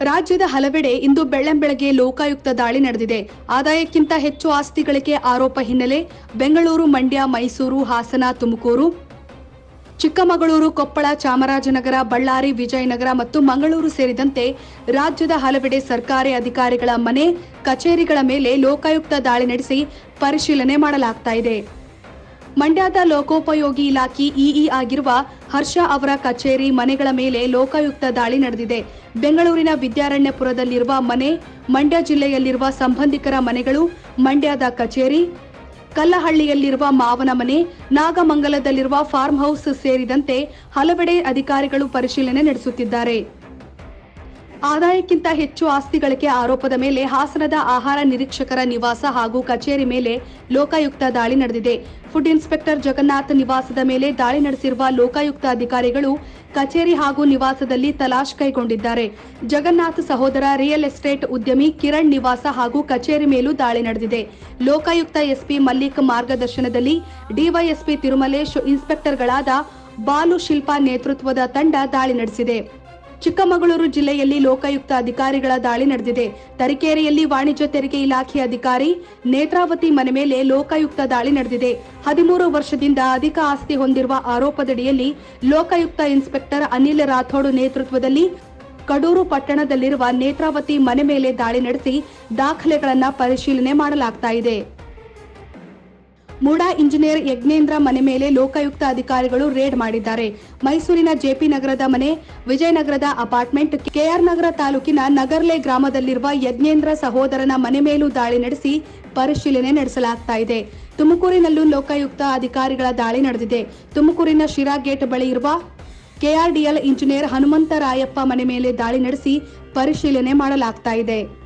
ರಾಜ್ಯದ ಹಲವೆಡೆ ಇಂದು ಬೆಳ್ಳಂಬೆಳಗ್ಗೆ ಲೋಕಾಯುಕ್ತ ದಾಳಿ ನಡೆದಿದೆ. ಆದಾಯಕ್ಕಿಂತ ಹೆಚ್ಚು ಆಸ್ತಿ ಗಳಿಕೆ ಆರೋಪ ಹಿನ್ನೆಲೆ ಬೆಂಗಳೂರು, ಮಂಡ್ಯ, ಮೈಸೂರು, ಹಾಸನ, ತುಮಕೂರು, ಚಿಕ್ಕಮಗಳೂರು, ಕೊಪ್ಪಳ, ಚಾಮರಾಜನಗರ, ಬಳ್ಳಾರಿ, ವಿಜಯನಗರ ಮತ್ತು ಮಂಗಳೂರು ಸೇರಿದಂತೆ ರಾಜ್ಯದ ಹಲವೆಡೆ ಸರ್ಕಾರಿ ಅಧಿಕಾರಿಗಳ ಮನೆ, ಕಚೇರಿಗಳ ಮೇಲೆ ಲೋಕಾಯುಕ್ತ ದಾಳಿ ನಡೆಸಿ ಪರಿಶೀಲನೆ ಮಾಡಲಾಗ್ತಾ ಇದೆ. ಮಂಡ್ಯದ ಲೋಕೋಪಯೋಗಿ ಇಲಾಖೆ ಇಇ ಆಗಿರುವ ಹರ್ಷ ಅವರ ಕಚೇರಿ ಮನೆಗಳ ಮೇಲೆ ಲೋಕಾಯುಕ್ತ ದಾಳಿ ನಡೆದಿದೆ. ಬೆಂಗಳೂರಿನ ವಿದ್ಯಾರಣ್ಯಪುರದಲ್ಲಿರುವ ಮನೆ, ಮಂಡ್ಯ ಜಿಲ್ಲೆಯಲ್ಲಿರುವ ಸಂಬಂಧಿಕರ ಮನೆಗಳು, ಮಂಡ್ಯದ ಕಚೇರಿ, ಕಲ್ಲಹಳ್ಳಿಯಲ್ಲಿರುವ ಮಾವನ ಮನೆ, ನಾಗಮಂಗಲದಲ್ಲಿರುವ ಫಾರ್ಮ್ ಹೌಸ್ ಸೇರಿದಂತೆ ಹಲವೆಡೆ ಅಧಿಕಾರಿಗಳು ಪರಿಶೀಲನೆ ನಡೆಸುತ್ತಿದ್ದಾರೆ. ಆದಾಯಕ್ಕಿಂತ ಹೆಚ್ಚು ಆಸ್ತಿ ಗಳಿಕೆ ಆರೋಪದ ಮೇಲೆ ಹಾಸನದ ಆಹಾರ ನಿರೀಕ್ಷಕರ ನಿವಾಸ ಹಾಗೂ ಕಚೇರಿ ಮೇಲೆ ಲೋಕಾಯುಕ್ತ ದಾಳಿ ನಡೆದಿದೆ. ಫುಡ್ ಇನ್ಸ್ಪೆಕ್ಟರ್ ಜಗನ್ನಾಥ್ ನಿವಾಸದ ಮೇಲೆ ದಾಳಿ ನಡೆಸಿರುವ ಲೋಕಾಯುಕ್ತ ಅಧಿಕಾರಿಗಳು ಕಚೇರಿ ಹಾಗೂ ನಿವಾಸದಲ್ಲಿ ತಲಾಶ್ ಕೈಗೊಂಡಿದ್ದಾರೆ. ಜಗನ್ನಾಥ್ ಸಹೋದರ ರಿಯಲ್ ಎಸ್ಟೇಟ್ ಉದ್ಯಮಿ ಕಿರಣ್ ನಿವಾಸ ಹಾಗೂ ಕಚೇರಿ ಮೇಲೂ ದಾಳಿ ನಡೆದಿದೆ. ಲೋಕಾಯುಕ್ತ ಎಸ್ಪಿ ಮಲ್ಲಿಕ್ ಮಾರ್ಗದರ್ಶನದಲ್ಲಿ ಡಿವೈಎಸ್ಪಿ ತಿರುಮಲೇಶ್ ಇನ್ಸ್ಪೆಕ್ಟರ್ಗಳಾದ ಬಾಲು ಶಿಲ್ಪಾ ನೇತೃತ್ವದ ತಂಡ ದಾಳಿ ನಡೆಸಿದೆ. ಚಿಕ್ಕಮಗಳೂರು ಜಿಲ್ಲೆಯಲ್ಲಿ ಲೋಕಾಯುಕ್ತ ಅಧಿಕಾರಿಗಳ ದಾಳಿ ನಡೆದಿದೆ. ತರೀಕೆರೆಯಲ್ಲಿ ವಾಣಿಜ್ಯ ತೆರಿಗೆ ಇಲಾಖೆ ಅಧಿಕಾರಿ ನೇತ್ರಾವತಿ ಮನೆ ಮೇಲೆ ಲೋಕಾಯುಕ್ತ ದಾಳಿ ನಡೆದಿದೆ. ಹದಿಮೂರು ವರ್ಷದಿಂದ ಅಧಿಕ ಆಸ್ತಿ ಹೊಂದಿರುವ ಆರೋಪದಡಿಯಲ್ಲಿ ಲೋಕಾಯುಕ್ತ ಇನ್ಸ್ಪೆಕ್ಟರ್ ಅನಿಲ್ ರಾಥೋಡ್ ನೇತೃತ್ವದಲ್ಲಿ ಕಡೂರು ಪಟ್ಟಣದಲ್ಲಿರುವ ನೇತ್ರಾವತಿ ಮನೆ ಮೇಲೆ ದಾಳಿ ನಡೆಸಿ ದಾಖಲೆಗಳನ್ನು ಪರಿಶೀಲನೆ ಮಾಡಲಾಗ್ತಾ ಇದೆ. ಮೂಡಾ ಇಂಜಿನಿಯರ್ ಯಜ್ಞೇಂದ್ರ ಮನೆ ಮೇಲೆ ಲೋಕಾಯುಕ್ತ ಅಧಿಕಾರಿಗಳು ರೇಡ್ ಮಾಡಿದ್ದಾರೆ. ಮೈಸೂರಿನ ಜೆಪಿ ನಗರದ ಮನೆ, ವಿಜಯನಗರದ ಅಪಾರ್ಟ್ಮೆಂಟ್, ಕೆಆರ್ ನಗರ ತಾಲೂಕಿನ ನಗರ್ಲೆ ಗ್ರಾಮದಲ್ಲಿರುವ ಯಜ್ಞೇಂದ್ರ ಸಹೋದರನ ಮನೆ ಮೇಲೂ ದಾಳಿ ನಡೆಸಿ ಪರಿಶೀಲನೆ ನಡೆಸಲಾಗ್ತಾ ಇದೆ. ತುಮಕೂರಿನಲ್ಲೂ ಲೋಕಾಯುಕ್ತ ಅಧಿಕಾರಿಗಳ ದಾಳಿ ನಡೆದಿದೆ. ತುಮಕೂರಿನ ಶಿರಾ ಗೇಟ್ ಬಳಿ ಇರುವ ಕೆಆರ್ಡಿಎಲ್ ಇಂಜಿನಿಯರ್ ಹನುಮಂತರಾಯಪ್ಪ ಮನೆ ಮೇಲೆ ದಾಳಿ ನಡೆಸಿ ಪರಿಶೀಲನೆ ಮಾಡಲಾಗ್ತಾ ಇದೆ.